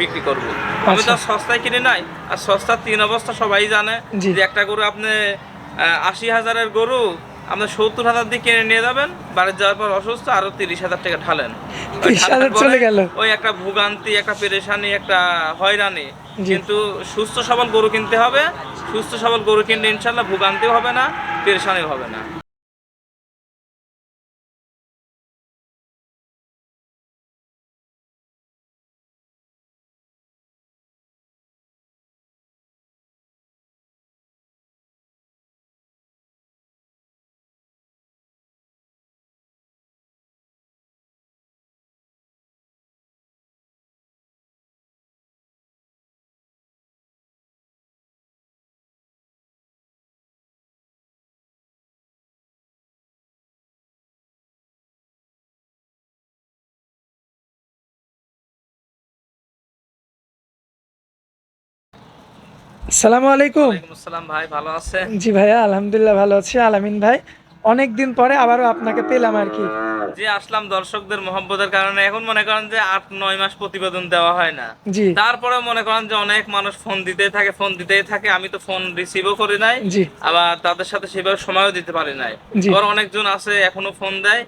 বিক্রি করব। আমি তো সস্তায় কিনে নাই আর সস্তার তিন অবস্থা সবাই জানে যে একটা গরু আপনি আশি হাজারের গরু আপনার সত্তর হাজার দিয়ে কিনে নিয়ে যাবেন বাড়ি যাওয়ার পর অসুস্থ আরও তিরিশ হাজার টাকা ঢালেন। ওই 30,000 ঢালার পরে চলে গেল। ওই একটা ভোগান্তি একটা পেরেশানি একটা হয়রানি। কিন্তু সুস্থ সবল গরু কিনতে হবে সুস্থ সবল গরু কিনলে ইনশাল্লাহ ভোগান্তিও হবে না পেরেশানিও হবে না। আসসালামু আলাইকুম। আসসালাম ভাই ভালো আছেন? জি ভাইয়া আলহামদুলিল্লাহ ভালো আছি। আলামিন ভাই অনেক দিন পরে আবারও আপনাকে পেলাম আর কি। যে আসলাম দর্শকদের মহব্বতের কারণে। এখন মনে করেন যে আট নয় মাস প্রতিবেদন দেওয়া হয় না। জি। তারপরে মনে করেন যে অনেক মানুষ ফোন দিতেই থাকে ফোন দিতেই থাকে। আমি তো ফোন রিসিভও করি নাই। জি। আবার তাদের সাথে সেভাবে সময়ও দিতে পারি নাই। আবার অনেকজন আছে এখনও ফোন দেয়।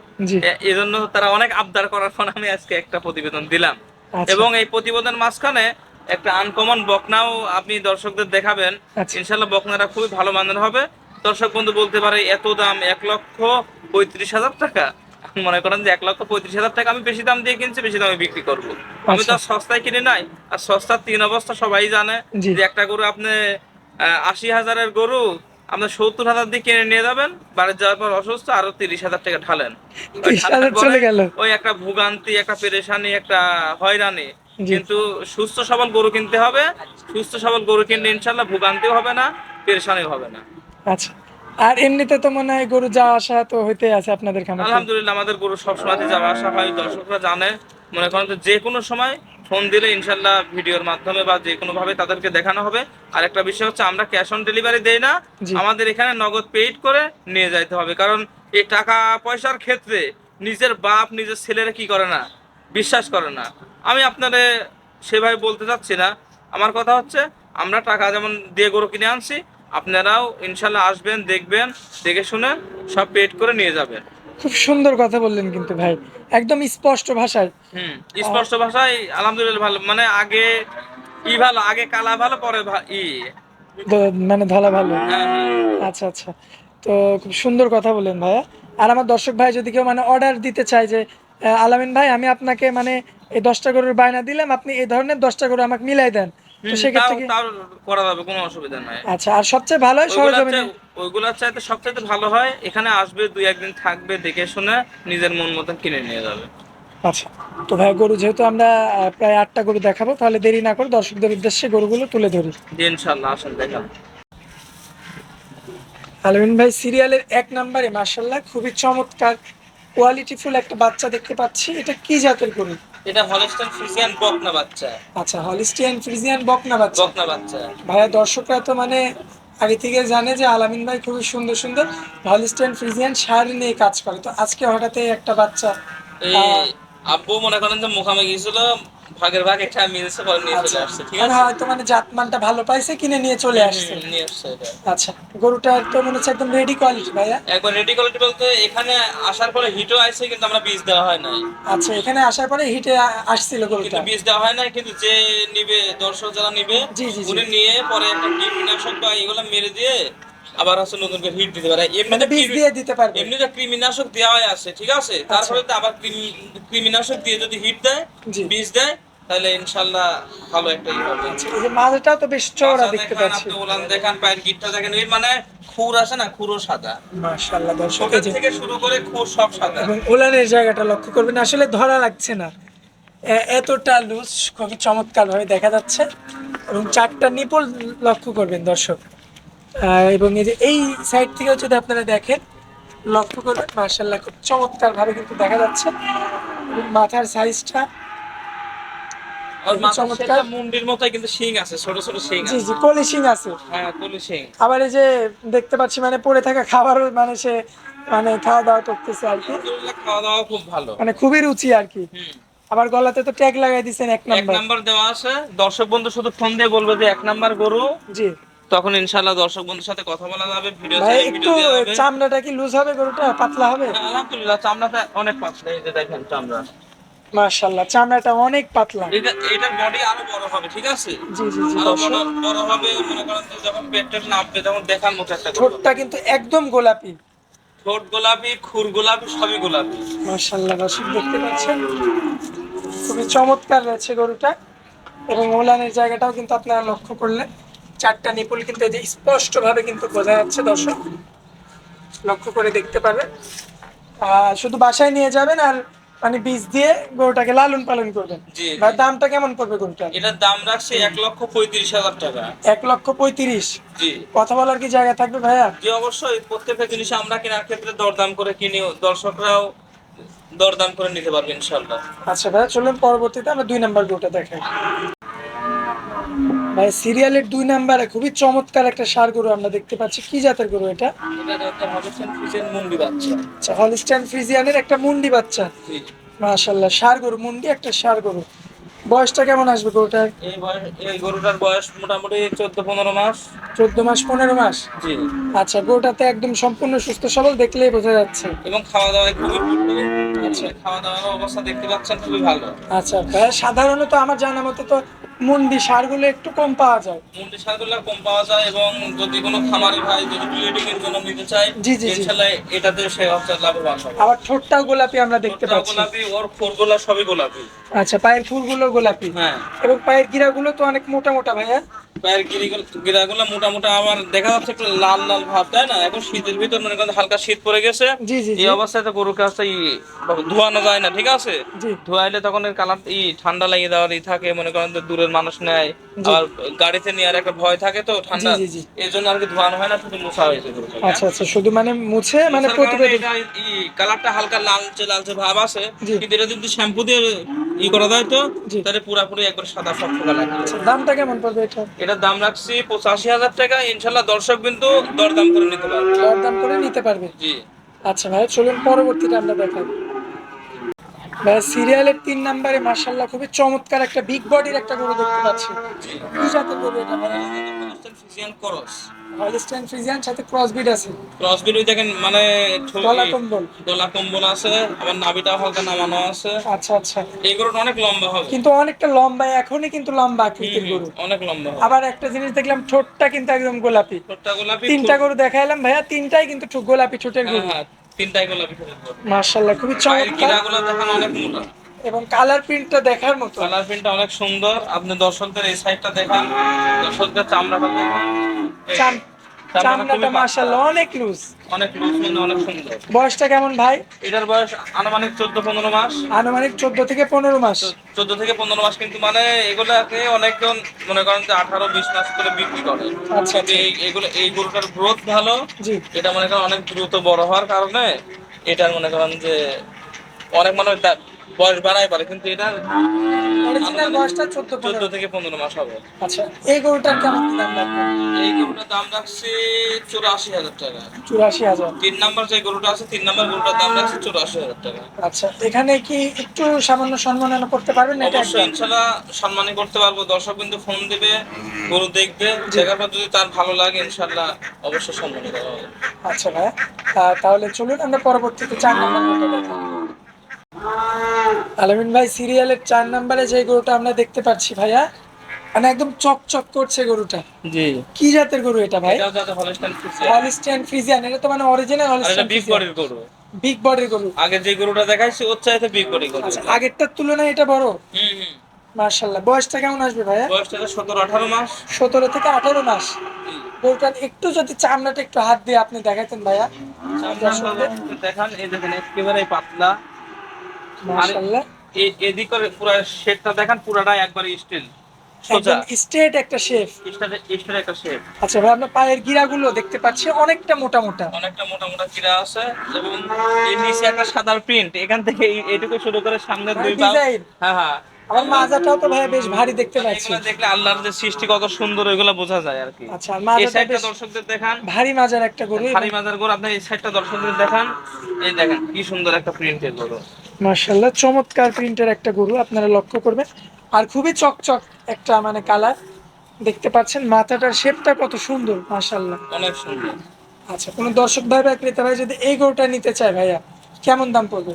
এজন্য তারা অনেক আবদার করার ফোন আমি আজকে একটা প্রতিবেদন দিলাম। আচ্ছা। এবং এই প্রতিবেদনের মাঝখানে একটা আনকমন বকনাও আপনি দর্শকদের দেখাবেন আচ্ছা। ইনশাল্লাহ বকনাটা খুবই ভালো মানের হবে দর্শক বন্ধু বলতে পারে এত দাম এক লক্ষ পঁয়ত্রিশ হাজার টাকা মনে করেন যে এক লক্ষ পঁয়ত্রিশ হাজার টাকা আমি বেশি দাম দিয়ে কিনছি বেশি দামে বিক্রি করব আমি তো আচ্ছা। সস্তায় কিনে নাই আর সস্তার তিন অবস্থা সবাই জানে যে একটা গরু আপনি আশি হাজারের গরু আপনার সত্তর হাজার দিয়ে কিনে নিয়ে যাবেন বাড়ি যাওয়ার পর অসুস্থ আরও তিরিশ হাজার টাকা ঢালেন ওই 30,000 ঢালার পরে চলে গেল। ওই একটা ভোগান্তি একটা পেরেশানি একটা হয়রানি। কিন্তু সুস্থ সবল গরু কিনতে হবে সুস্থ সবল গরু কিনলে ইনশাল্লাহ ভোগান্তিও হবে না পেরেশানিও হবে না। আচ্ছা। আর এমনিতে তো মনে হয় গরু যাওয়া আসা তো হইতে আছে আপনাদের খামার আলহামদুলিল্লাহ আমাদের গরু সবসময় যাওয়া আসা হয় দর্শকরা জানে। মনে করেন যে যে কোনো সময় ফোন দিলে ইনশাল্লাহ ভিডিওর মাধ্যমে বা যে কোনো ভাবে তাদেরকে দেখানো হবে। আর একটা বিষয় হচ্ছে আমরা ক্যাশ অন ডেলিভারি দেই না। আমাদের এখানে নগদ পেইড করে নিয়ে যাইতে হবে। কারণ এই টাকা পয়সার ক্ষেত্রে নিজের বাপ নিজের ছেলেরা কি করে না? বিশ্বাস করে না। আমি আপনারে সেভাবে বলতে চাচ্ছি না। আমার কথা হচ্ছে আমরা টাকা যেমন দিয়ে গরু কিনে আনছি আপনারাও ইনশাল্লাহ আসবেন দেখবেন দেখে শুনে সব পেট করে নিয়ে যাবেন। খুব সুন্দর কথা বললেন কিন্তু ভাই। একদম স্পষ্ট ভাষায়। হুম স্পষ্ট ভাষায় আলহামদুলিল্লাহ ভালো। মানে আগে ই ভালো আগে কালা ভালো পরে ই। মানে ধলা ভালো। হ্যাঁ, হ্যাঁ। আচ্ছা আচ্ছা। তো খুব সুন্দর কথা বললেন ভাইয়া। আর আমার দর্শক ভাই যদি কেউ মানে অর্ডার দিতে চায় যে আলামিন ভাই আমি আপনাকে মানে এই দশটা গরুর বায়না দিলাম আপনি এই ধরনের দশটা গরু আমাকে মিলাই দেন। তো সেক্ষেত্রে কি করা যাবে কোনো অসুবিধা নাই। আচ্ছা আর সবচেয়ে ভালো হয় সরজমিনে ওইগুলার চাইতে সবচাইতে ভালো হয় এখানে আসবে দুই একদিন থাকবে দেখে শুনে নিজের মন মতন কিনে নিয়ে যাবে। আচ্ছা তো ভাই গরু যেহেতু আমরা প্রায় আটটা গরু দেখাবো তাহলে দেরি না করে দর্শকদের উদ্দেশ্যে গরুগুলো তুলে ধরি। ইনশাল্লাহ আসেন দেখান। আলমিন ভাই সিরিয়ালের এক নম্বরে মার্শাল্লাহ খুবই চমৎকার কোয়ালিটিফুল একটা বাচ্চা দেখতে পাচ্ছি। এটা কি জাতের গরু? এটা হলিস্টিয়ান ফ্রিজিয়ান বকনা বাচ্চা। আচ্ছা হলিস্টিয়ান ফ্রিজিয়ান বকনা বাচ্চা। বকনা বাচ্চা। ভাইয়া দর্শকরা তো মানে আগে থেকে জানে যে আলামিন ভাই খুবই সুন্দর সুন্দর হলিস্টিয়ান ফ্রিজিয়ান শাড়ি নিয়ে কাজ করে। তো আজকে হঠাৎ একটা বাচ্চা আব্বু মনে করেন যে মুখামে গিয়েছিল ভাগের ভাগ একটা মিলছে পরে নিয়ে চলে আসছে ঠিক আছে? হয়তো মানে জাতমানটা ভালো পাইছে কিনে নিয়ে চলে আসছে। নিয়ে আসছে আচ্ছা গরুটার তো মনে হচ্ছে একদম রেডি কোয়ালিটি ভাইয়া? একবার রেডি কোয়ালিটি বলতে এখানে আসার পরে হিটও আসছে কিন্তু আমরা বীজ দেওয়া হয় নাই। আচ্ছা এখানে আসার পরে হিটে আসছিল গরুটা? কিন্তু বীজ দেওয়া হয় নাই কিন্তু যে নিবে দর্শক যারা নিবে। উনি নিয়ে পরে একটা কীটনাশক বা এগুলো মেরে দিয়ে আবার হচ্ছে নতুন করে হিট দিতে পারে। মানে এমনিতে বীজ দিয়ে দিতে পারবে। এমনি এমনিতে কৃমিনাশক দেওয়াই আছে ঠিক আছে? তারপরে তো আবার কৃমিনাশক দিয়ে যদি হিট দেয়। বীজ দেয় তাহলে ইনশাল্লাহ ভালো একটা ই হবে। এই যে তো বেশ চওড়া আচ্ছা, দেখতে পাচ্ছি। আপনি ওলান দেখান পায়ের গিটটা দেখেন এই মানে খুর আছে না খুরও সাদা। মাশাআল্লাহ দর্শক এই থেকে শুরু করে খুর সব সাদা। এবং উলানের জায়গাটা লক্ষ্য করবেন আসলে ধরা লাগছে না। এতটা লুজ খুবই চমৎকার ভাবে দেখা যাচ্ছে। এবং চারটা নিপল লক্ষ্য করবেন দর্শক। এবং এই যে এই সাইড থেকেও যদি আপনারা দেখেন লক্ষ্য করবেন মার্শাল্লাহ খুব চমৎকার ভাবে কিন্তু দেখা যাচ্ছে মাথার সাইজটা চমৎকার। মুন্ডির মতোই কিন্তু শিং আছে ছোট ছোট শিং জি আছে। হ্যাঁ কলি শিং। আবার এই যে দেখতে পাচ্ছি মানে পড়ে থাকা মানে সে মানে খাওয়া দাওয়া করতেছে আর কি। খাওয়া দাওয়া খুব ভালো। মানে খুবই রুচি আর কি। আবার গলাতে তো ট্যাগ লাগাই দিছেন এক নাম্বার দেওয়া আছে। দর্শক বন্ধু শুধু ফোন দিয়ে বলবে যে এক নাম্বার গরু। জি। তখন ইনশাল্লাহ দর্শক বন্ধুর সাথে কথা বলা যাবে ভিডিও ভাই একটু ভিডিও দেওয়া হবে। চামড়াটা কি লুজ হবে গরুটা? পাতলা হবে? আলহামদুলিল্লাহ চামড়াটা অনেক পাতলা এই যে দেখেন চামড়া। মাশাআল্লাহ চামড়াটা অনেক পাতলা। এটা এটার বডি আরও বড় হবে ঠিক আছে? জি জি জি আরও বড় বড় হবে মনে করেন যখন পেটটা নামবে তখন দেখার মতো একটা ঠোঁটটা কিন্তু একদম গোলাপি। ঠোঁট গোলাপি খুর গোলাপি সবই গোলাপি। মাশাআল্লাহ দর্শক দেখতে পাচ্ছেন? খুবই চমৎকার রয়েছে গরুটা। এবং ওলানের জায়গাটাও কিন্তু আপনারা লক্ষ্য করলে চারটা নিপুল কিন্তু এই যে স্পষ্টভাবে কিন্তু বোঝা যাচ্ছে দর্শক। লক্ষ্য করে দেখতে পারবেন। শুধু বাসায় নিয়ে যাবেন আর মানে বীজ দিয়ে গরুটাকে লালন পালন করবেন। জি, জি। দামটা কেমন পড়বে গরুটা এটার দাম রাখছে এক লক্ষ পঁয়ত্রিশ হাজার টাকা। এক লক্ষ পঁয়ত্রিশ? জি। কথা বলার কি জায়গা থাকবে ভাইয়া? যে অবশ্যই। প্রত্যেকটা জিনিস আমরা কেনার ক্ষেত্রে দরদাম করে কিনি। দর্শকরাও দরদাম করে নিতে পারবে ইনশাল্লাহ আচ্ছা ভাইয়া চলুন পরবর্তীতে আমরা দুই নাম্বার গরুটা দেখাই। ভাই সিরিয়ালের দুই নাম্বারে খুবই চমৎকার একটা সার গরু আমরা দেখতে পাচ্ছি। কি জাতের গরু এটা? আচ্ছা হলিস্টাইন ফ্রিজিয়ানের একটা মুন্ডি বাচ্চা। মাশাল্লাহ সার গরু মুন্ডি একটা সার গরু। বয়সটা কেমন আসবে গরুটার? এই গরুটার বয়স মোটামুটি চোদ্দ পনেরো মাস। চোদ্দ মাস পনেরো মাস? জি। আচ্ছা গরুটাতে একদম সম্পূর্ণ সুস্থ সবল দেখলেই বোঝা যাচ্ছে। এবং খাওয়া দাওয়ায় খুবই আচ্ছা। খাওয়া দাওয়ার অবস্থা দেখতে পাচ্ছেন খুবই ভালো। আচ্ছা সাধারণত আমার জানা মতে তো মুন্ডি সারগুলো একটু কম পাওয়া যায়। মুন্ডি সারগুলো কম পাওয়া যায় এবং যদি কোনো খামারি ভাই যদি ব্লিডিং এর জন্য নিতে চায় জি, জি। ইনশাল্লাহ এটাতে সে হচ্ছে লাভবান হবে। আবার ঠোঁটটাও গোলাপি আমরা দেখতে পাচ্ছি। গোলাপি ওর ফোরগুলা সবই গোলাপি। আচ্ছা পায়ের ফুলগুলো গোলাপি। হ্যাঁ। এবং পায়ের গিরাগুলো তো অনেক মোটা মোটা ভাইয়া। পায়ের গিরাগুলো মোটা মোটা আবার দেখা যাচ্ছে একটু লাল লাল ভাব তাই না? এখন শীতের ভিতর মনে করেন হালকা শীত পড়ে গেছে। জি জি এই অবস্থায় তো গরুর কাছে ধোয়ানো যায় না ঠিক আছে? ধোয়াইলে তখন এর কালার ই ঠান্ডা লাগিয়ে দেওয়ার ই থাকে মনে করেন যে দূরের মানুষ নেয়। আর গাড়িতে নেওয়ার একটা ভয় থাকে তো ঠান্ডা। এই জন্য আর কি ধোয়ানো হয় না শুধু মোছা হয়েছে। আচ্ছা আচ্ছা শুধু মানে মুছে মানে প্রতিবেদন এটা কালারটা হালকা লালচে লালচে ভাব আছে কিন্তু এটা যদি শ্যাম্পু দিয়ে ই করা যায় তো। তাহলে পুরাপুরি একবার সাদা শক্ত কালার আচ্ছা, দামটা কেমন পড়বে এটা? এটার দাম রাখছি পঁচাশি হাজার টাকা। ইনশাল্লাহ দর্শক কিন্তু দরদাম করে নিতে পারবে। দরদাম করে নিতে পারবে। জি। আচ্ছা ভাই চলুন পরবর্তীটা আমরা ভাই সিরিয়ালের তিন নাম্বারে মার্শাল্লাহ খুবই চমৎকার একটা বিগ বডির একটা গরু দেখতে পাচ্ছি। কি জাতের গরু এটা? করস হলিস্টাইন ফ্রিজিয়ান সাথে ক্রসবিড আছে। ক্রস বিড দেখেন মানে কম্বল। কম্বল আছে আবার নাভিটা হালকা নামানো আছে। আচ্ছা আচ্ছা। এই গরুটা অনেক লম্বা হবে। কিন্তু অনেকটা লম্বা এখনই কিন্তু লম্বা আকৃতির গরু। অনেক লম্বা আবার একটা জিনিস দেখলাম ঠোঁটটা কিন্তু একদম গোলাপি। ঠোঁটটা গোলাপি তিনটা গরু দেখাইলাম ভাইয়া তিনটাই কিন্তু গোলাপি ঠোঁটের হ্যাঁ গরু। হ্যাঁ। তিনটাই গোলাপি মার্শাল্লাহ খুবই চমৎকার। দেখেন অনেক মোটা। এবং কালার প্রিন্টটা দেখার মতো। কালার প্রিন্টটা অনেক সুন্দর। আপনি দর্শকদের এই সাইডটা দেখান। দর্শকদের চামড়াটা দেখান। চামড়াটা চামড়াটা মার্শাল্লাহ অনেক লুজ অনেক লুজ মানে অনেক সুন্দর। বয়সটা কেমন ভাই? এটার বয়স আনুমানিক চোদ্দ পনেরো মাস। আনুমানিক চোদ্দ থেকে পনেরো মাস। চোদ্দ থেকে পনেরো মাস কিন্তু মানে এগুলাকে অনেকজন মনে করেন যে আঠারো বিশ মাস করে বিক্রি করে। আচ্ছা, এগুলো এই গরুটার গ্রোথ ভালো। জি। এটা মনে করেন অনেক দ্রুত বড় হওয়ার কারণে এটার মনে করেন যে অনেক মানুষ বয়স বাড়াই পারে কিন্তু এটার অরিজিনাল বয়সটা চোদ্দ চোদ্দ পনেরো থেকে পনেরো মাস হবে। আচ্ছা এই গরুটার কেমন দাম রাখবেন? এই গরুটার দাম রাখছি চুরাশি হাজার টাকা। চুরাশি হাজার। তিন নাম্বার যে গরুটা আছে তিন নাম্বার গরুটার দাম রাখছি চুরাশি হাজার টাকা। আচ্ছা এখানে কি একটু সামান্য সম্মাননা করতে পারবেন এটা অবশ্যই একদম? ইনশাল্লাহ সম্মানই করতে পারব। দর্শক কিন্তু ফোন দিবে গরু দেখবে। দেখার পর যদি তার ভালো লাগে ইনশাল্লাহ অবশ্যই সম্মানই করা হবে। আচ্ছা ভাই তাহলে চলুন আমরা পরবর্তীতে চার নাম্বার দেখাই আলামিন ভাই সিরিয়ালের চার নাম্বারে যে গরুটা আমরা দেখতে পাচ্ছি ভাইয়া মানে একদম চকচক করছে গরুটা। জি। কি জাতের গরু এটা ভাই? হলিস্টিয়ান ফ্রিজিয়ান এটা তো মানে অরিজিনাল হলিস্টিয়ান বিগ বডির গরু। বিগ বডির গরু। আগে যে গরুটা দেখাইছি ওর চাইতে বিগ বডি গরু। আচ্ছা আগেরটার তুলনায় এটা বড়? হুম হুম। মার্শাল্লাহ বয়সটা কেমন আসবে ভাইয়া? বয়সটা সতেরো আঠারো মাস। সতেরো থেকে আঠারো মাস। জি। গরুটার একটু যদি চামড়াটা একটু হাত দিয়ে আপনি দেখাতেন ভাইয়া। দেখান এই দেখেন একেবারে পাতলা। এদিক করে পুরো শেডটা দেখান পুরাটাই একবার স্টিল সোজা। স্ট্রেট একটা একটা শেপ। আচ্ছা ভাই আপনার পায়ের গিরাগুলো দেখতে পাচ্ছি অনেকটা মোটা মোটা। অনেকটা মোটা মোটা কিরা আছে এবং এর নিচে একটা সাদার প্রিন্ট। এখান থেকে এইটুকু শুরু করে দুই পা হ্যাঁ হ্যাঁ। আমার মাজাটাও তো ভাইয়া বেশ ভারী দেখতে পাচ্ছি। দেখলে আল্লাহর যে সৃষ্টি কত সুন্দর ওইগুলো বোঝা যায় আর কি। আচ্ছা এই সাইডটা দর্শকদের দেখান। ভারী মাজার একটা গরু। ভারী মাজার গরু আপনি এই সাইডটা দর্শকদের দেখান। এই দেখেন কি সুন্দর একটা প্রিন্টের গরু। মার্শাল্লাহ চমৎকার প্রিন্টের একটা গরু আপনারা লক্ষ্য করবেন। আর খুবই চকচক একটা মানে কালার দেখতে পাচ্ছেন মাথাটার শেপটা কত সুন্দর মার্শাল্লাহ অনেক সুন্দর। আচ্ছা কোনো দর্শক ভাই বা ক্রেতা ভাই যদি এই গরুটা নিতে চায় ভাইয়া কেমন দাম পড়বে?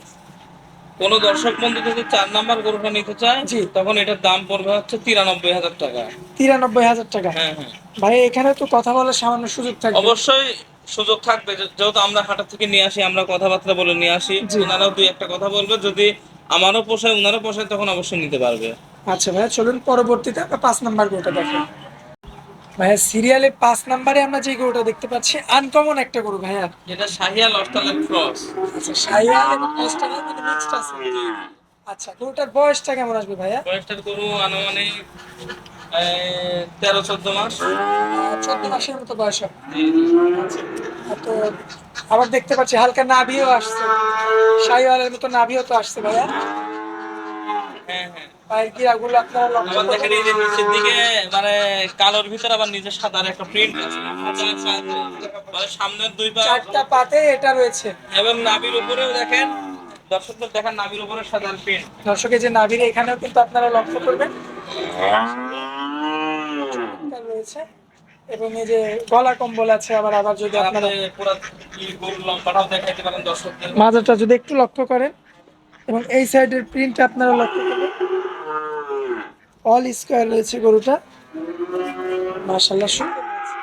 কোন দর্শক বন্ধু যদি চার নাম্বার গরুটা নিতে চায় জি। তখন এটার দাম পড়বে হচ্ছে তিরানব্বই হাজার টাকা। তিরানব্বই হাজার টাকা। হ্যাঁ হ্যাঁ। ভাই এখানে তো কথা বলার সামান্য সুযোগ থাকবে। অবশ্যই সুযোগ থাকবে। যেহেতু আমরা হাটা থেকে নিয়ে আসি আমরা কথাবার্তা বলে নিয়ে আসি। ওনারাও দুই একটা কথা বলবে। যদি আমারও পোষায় ওনারও পোষায় তখন অবশ্যই নিতে পারবে। আচ্ছা ভাইয়া চলুন পরবর্তীতে আমরা পাঁচ নাম্বার গরুটা দেখো। ভাইয়া সিরিয়ালে পাঁচ নাম্বারে আমরা যে গরুটা দেখতে পাচ্ছি আনকমন একটা গরু ভাইয়া। যেটা শাহিয়াল অস্ট্রালের ক্রস। আচ্ছা সাইয়াল এবং অস্ট্রেলিয়ার মধ্যে মিক্সড আছে। আচ্ছা গরুটার বয়সটা কেমন আসবে ভাইয়া? কয়েকটার গরু আনুমানিক তেরো চোদ্দ মাস। চোদ্দ মাসের মতো বয়স হবে। তো আবার দেখতে পাচ্ছি হালকা নাভিও আসছে। সাইওয়ালের মতো নাভিও তো আসছে ভাইয়া। হ্যাঁ হ্যাঁ। পায়ের গিরাগুলো আপনারা লক্ষ্য দেখেন এই যে নিচের দিকে মানে কালোর ভিতরে আবার নিজের সাদার একটা প্রিন্ট আছে। মানে সামনের দুই পা চারটা পাতে এটা রয়েছে। এবং নাভির উপরেও দেখেন দর্শকদের দেখেন নাভির উপরে সাদার প্রিন্ট দর্শকের যে নাভির এখানেও কিন্তু আপনারা লক্ষ্য করবেন। রয়েছে। এবং এই যে গলা কম্বল আছে আবার আবার যদি আপনারা পুরো লম্বাটাও দেখাইতে পারেন দর্শকদের। মাজাটা যদি একটু লক্ষ্য করেন এবং এই সাইডের প্রিন্ট আপনারা লক্ষ্য করবেন। অল স্কোয়ার রয়েছে গরুটা। মাশাল্লাহ সুন্দর রয়েছে।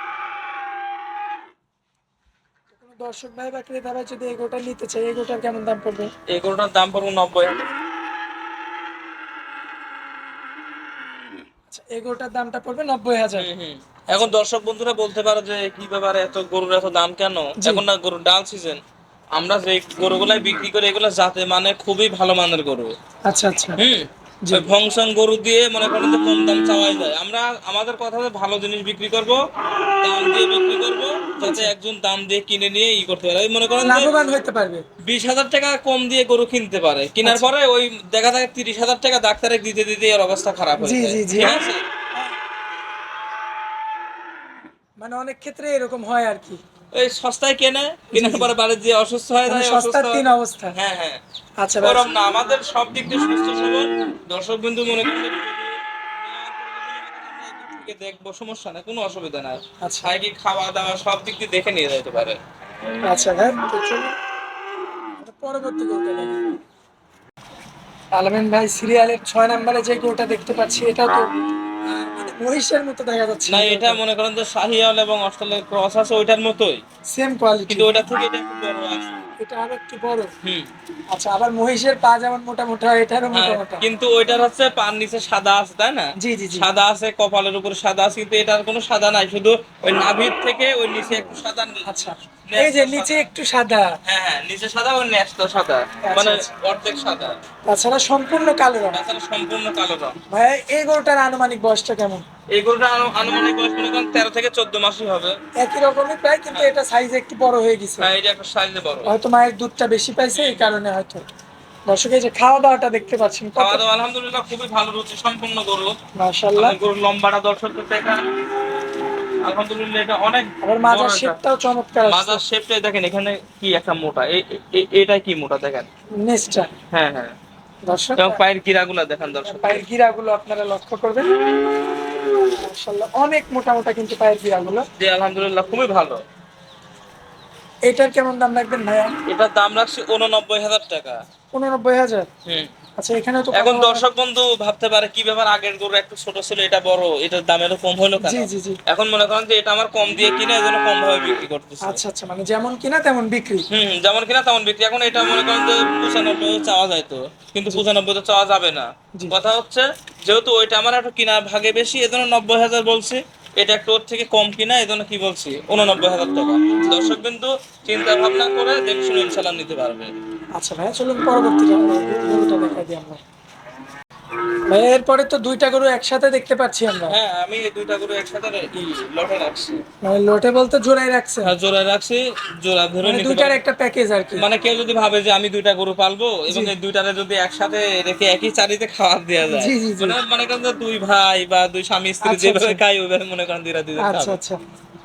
তো কোনো দর্শক ভাই বা ক্রেতা ভাই যদি এই নিতে চাই এই গরুটার কেমন দাম পড়বে? এই দাম পড়বে নব্বই। আচ্ছা এই গরুটার দামটা পড়বে নব্বই হাজার। এখন দর্শক বন্ধুরা বলতে পারো যে কি ব্যাপারে এত গরুর এত দাম কেন? এখন না গরুর ডাল সিজন আমরা যে গরুগুলাই বিক্রি করি এগুলো যাতে মানে খুবই ভালো মানের গরু। আচ্ছা আচ্ছা। হুম। ভংসং গরু দিয়ে মনে করেন যে কম দাম চাওয়াই যায়। আমরা আমাদের কথা হচ্ছে ভালো জিনিস বিক্রি করব দাম দিয়ে বিক্রি করব যাতে একজন দাম দিয়ে কিনে নিয়ে ই করতে পারে। মনে করেন লাভবান হতে পারবে। বিশ হাজার টাকা কম দিয়ে গরু কিনতে পারে। কেনার আচ্ছা। পরে ওই দেখা যায় তিরিশ হাজার টাকা ডাক্তারে দিতে দিতে এর অবস্থা খারাপ হয়ে যায়। জি, জি। ঠিক আছে? মানে অনেক ক্ষেত্রে এরকম হয় আর কি। ওই সস্তায় কেনে কেনার পরে বাড়ির যে অসুস্থ হয় মানে যায় সস্তার তিন অবস্থা। হ্যাঁ হ্যাঁ। আচ্ছা ওরম না আমাদের সব দিক দিয়ে সুস্থ সবল। দর্শক বিন্দু মনে করেন দেখব সমস্যা নাই কোনো অসুবিধা নাই। আচ্ছা। কি খাওয়া দাওয়া সব দিক দিয়ে দেখে নিয়ে যেতে পারে। আচ্ছা ভাই তো চলুন পরবর্তী গরুটা আলমেন ভাই সিরিয়ালের ছয় নম্বরে যে গরুটা দেখতে পাচ্ছি এটা তো মহিষের মতো দেখা যাচ্ছে। না এটা মনে করেন যে শাহিয়াল এবং অস্ট্রেলিয়ার ক্রস আছে ওইটার মতোই। সেম কোয়ালিটি কিন্তু ওইটা থেকে এটা একটু বড় আছে এটা আরও একটু বড়। হুম। আচ্ছা আবার মহিষের পা যেমন মোটা মোটা এটারও মোটা হ্যাঁ, মোটা কিন্তু ওইটার হচ্ছে পার নিচে সাদা আছে তাই না? জি জি জি। সাদা আছে কপালের উপর সাদা আছে কিন্তু এটার কোনো সাদা নাই শুধু ওই নাভির থেকে ওই নিচে একটু সাদা আচ্ছা। এই যে নিচে একটু সাদা। হ্যাঁ হ্যাঁ নিচে সাদা ওই নেচটা সাদা। মানে আচ্ছা। অর্ধেক সাদা। তাছাড়া সম্পূর্ণ কালো রং। তাছাড়া সম্পূর্ণ কালো রং। ভাই এই গরুটার আনুমানিক বয়সটা কেমন? এই গরুটা আনুমানিক বয়স মনে করেন তেরো থেকে চোদ্দ মাসই হবে। একই রকমই প্রায় কিন্তু এটা সাইজ একটু বড় হয়ে গেছে। হ্যাঁ এটা একটা সাইজে বড়। হয়তো মায়ের দুধটা বেশি পাইছে এই কারণে হয়তো। দর্শক এই যে খাওয়া দাওয়াটা দেখতে পাচ্ছেন খাওয়া দাওয়া আলহামদুলিল্লাহ খুবই ভালো রুচি সম্পূর্ণ গরু। মাশাআল্লাহ। গরুর লম্বাটা দর্শক দেখা আলহামদুলিল্লাহ এটা অনেক আবার মাজার শেপটাও চমৎকার আছে মাজার শেপটাই দেখেন এখানে কি একটা মোটা এটাই কি মোটা দেখেন? নেসটা হ্যাঁ হ্যাঁ। দর্শক এবং পায়ের গিরাগুলা দেখেন দর্শক। পায়ের গিরাগুলো আপনারা লক্ষ্য করবেন। মাশাআল্লাহ অনেক মোটা মোটা কিন্তু পায়ের গিরাগুলো। জি আলহামদুলিল্লাহ খুবই ভালো। এটার কেমন দাম রাখবেন ভাইয়া? এটার দাম রাখছি উননব্বই হাজার টাকা। উননব্বই হাজার? হুম। আচ্ছা এখানে তো এখন দর্শক বন্ধু ভাবতে পারে কি ব্যাপার আগের গরু একটু ছোট ছিল এটা বড় এটার দাম এত কম হলো কেন? জি জি জি। এখন মনে করেন যে এটা আমার কম দিয়ে কিনে এজন্য কম ভাবে বিক্রি করতেছে। আচ্ছা আচ্ছা মানে যেমন কিনা তেমন বিক্রি। হুম যেমন কিনা তেমন বিক্রি। এখন এটা মনে করেন যে পঁচানব্বই চাওয়া যায় তো কিন্তু পঁচানব্বই তো চাওয়া যাবে না। কথা হচ্ছে যেহেতু ওইটা আমার একটু কিনা ভাগে বেশি এজন্য নব্বই হাজার বলছি। এটা একটু ওর থেকে কম কিনা এজন্য কি বলছি? উননব্বই হাজার টাকা। দর্শক কিন্তু চিন্তা ভাবনা করে দেখে শুনে ইনশাল্লাহ নিতে পারবে। আচ্ছা ভাইয়া চলুন পরবর্তী গরুটা দেখাই দিই আমরা ভাইয়া এরপরে তো দুইটা গরু একসাথে দেখতে পাচ্ছি আমরা। হ্যাঁ আমি এই দুইটা গরু একসাথে লটে রাখছি। মানে লোটে বলতে জোড়াই রাখছে। আর জোড়া রাখছি জোড়া ধরে মানে নিতে দুইটার একটা প্যাকেজ আর কি। মানে কেউ যদি ভাবে যে আমি দুইটা গরু পালবো এবং। এই দুইটারে যদি একসাথে রেখে একই চারিতে খাবার দেওয়া যায়। জি, জি। মানে মনে করেন যে দুই ভাই বা দুই স্বামী স্ত্রী আচ্ছা, যেভাবে আচ্ছা। খাই ওইভাবে মনে করেন দুইটা দুইটা আচ্ছা আচ্ছা।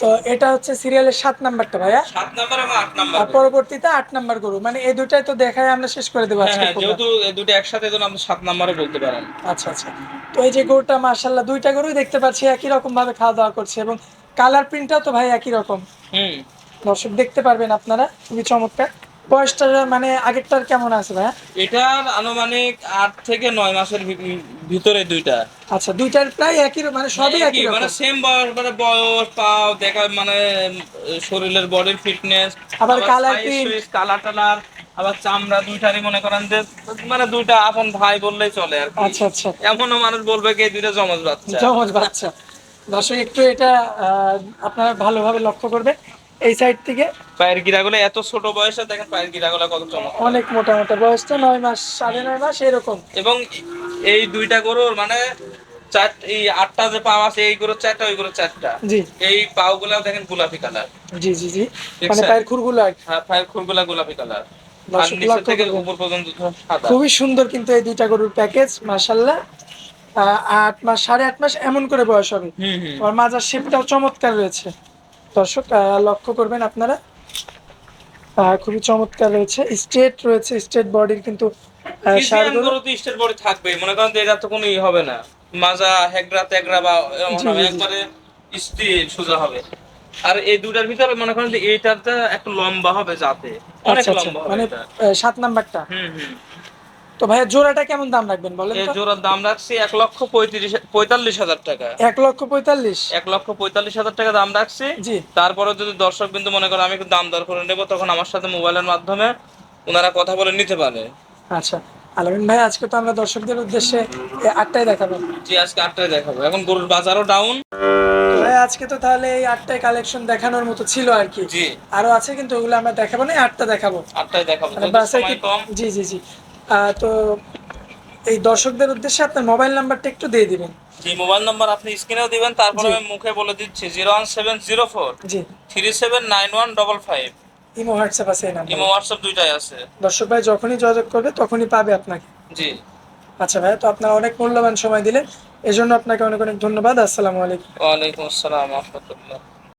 তো এটা হচ্ছে সিরিয়ালের সাত নাম্বারটা ভাইয়া। সাত নাম্বার এবং আট নাম্বার। আর পরবর্তীতে আট নাম্বার গরু। মানে এই দুটাই তো দেখায় আমরা শেষ করে দেবো হ্যাঁ আজকে হ্যাঁ যেহেতু এই দুটো একসাথে যেন আমরা সাত নাম্বারে বলতে পারেন। আচ্ছা আচ্ছা। তো এই যে গরুটা মাশাল্লাহ দুইটা গরুই দেখতে পাচ্ছি একই রকম ভাবে খাওয়া দাওয়া করছে এবং কালার প্রিন্টটাও তো ভাই একই রকম। হুম। দর্শক দেখতে পারবেন আপনারা খুবই চমৎকার। বয়সটা মানে আগেরটার কেমন আছে ভাইয়া? এটার আনুমানিক আট থেকে নয় মাসের ভিতরে দুইটা। আচ্ছা দুইটার প্রায় একই মানে সবই একই মানে সেম বয়স মানে বয়স পাও দেখা মানে শরীরের বডির ফিটনেস আবার colour print। কালার টালার আবার চামড়া দুইটারই মনে করেন যে মানে দুইটা আপন ভাই বললেই চলে আর আচ্ছা আচ্ছা। এমনও মানুষ বলবে কি দুইটা জমজ বাচ্চা। জমজ বাচ্চা। দর্শক একটু এটা আপনারা ভালোভাবে লক্ষ্য করবেন। এই সাইড থেকে পায়ের গিরাগুলো এত ছোট বয়সে দেখেন পায়ের গিরাগুলো কত চমক। অনেক মোটা মোটা বয়সটা নয় মাস সাড়ে নয় মাস এরকম। এবং এই দুইটা গরুর মানে চার এই আটটা যে পাও আছে এই গরুর চারটা ওই গরুর চারটা। জি। এই পাও গুলা দেখেন গোলাপি কালার জি জি জি। মানে। পায়ের খুরগুলো। হ্যাঁ পায়ের খুরগুলা গোলাপি কালার থেকে উপর পর্যন্ত সাদা। খুবই সুন্দর কিন্তু এই দুইটা গরুর প্যাকেজ মাসাল্লাহ আট মাস সাড়ে আট মাস এমন করে বয়স হবে। আর মাজার শেপটাও চমৎকার রয়েছে। দর্শক লক্ষ্য করবেন আপনারা খুবই চমৎকার রয়েছে। স্টেট রয়েছে স্ট্রেট বডির কিন্তু স্টেট বডি থাকবে। মনে করেন যে এটা তো কোনো ই হবে না। মাজা হেগড়া তেগড়া বা। একবারে স্টিল সোজা হবে। আর এই দুটার ভিতরে মনে করেন যে এইটাতে একটু লম্বা হবে যাতে অনেক আচ্ছা আচ্ছা। লম্বা মানে সাত নাম্বারটা। হুম হুম। তো ভাইয়া জোড়াটা কেমন দাম রাখবেন বলেন এই জোড়ার দাম রাখছি এক লক্ষ পঁয়ত্রিশ পঁয়তাল্লিশ হাজার টাকা। এক লক্ষ পঁয়তাল্লিশ? এক লক্ষ পঁয়তাল্লিশ হাজার টাকা দাম রাখছি। জি। তারপরে যদি দর্শক বিন্দু মনে করে আমি একটু দাম দর করে নেব তখন আমার সাথে মোবাইলের মাধ্যমে ওনারা কথা বলে নিতে পারে। আচ্ছা। আলামিন ভাই আজকে তো আমরা দর্শকদের উদ্দেশ্যে আটটায় দেখাবো। জি আজকে আটটায় দেখাবো। এখন গরুর বাজারও ডাউন আজকে তো তাহলে এই আটটায় কালেকশন দেখানোর মতো ছিল আর কি। জি। আরও আছে কিন্তু ওগুলো আমরা দেখাবো না আটটা দেখাবো। আটটায় দেখাবো। মানে জি জি জি। তো এই দর্শকদের উদ্দেশ্যে আপনার মোবাইল নাম্বারটা একটু দিয়ে দিবেন। জি মোবাইল নাম্বার আপনি স্ক্রিনেও দিবেন তারপর। আমি মুখে বলে দিচ্ছি zero one seven zero four জি। Three seven nine one double five. Imo WhatsApp আছে এই নাম্বার। ইমো হোয়াটসঅ্যাপ দুইটাই আছে। দর্শক ভাই যখনই যোগাযোগ করবে তখনই পাবে আপনাকে। জি। আচ্ছা ভাই তো আপনার অনেক মূল্যবান সময় দিলেন। এজন্য আপনাকে অনেক অনেক ধন্যবাদ। আসসালামু আলাইকুম। ওয়ালাইকুম আসসালাম রহমতুল্লাহ।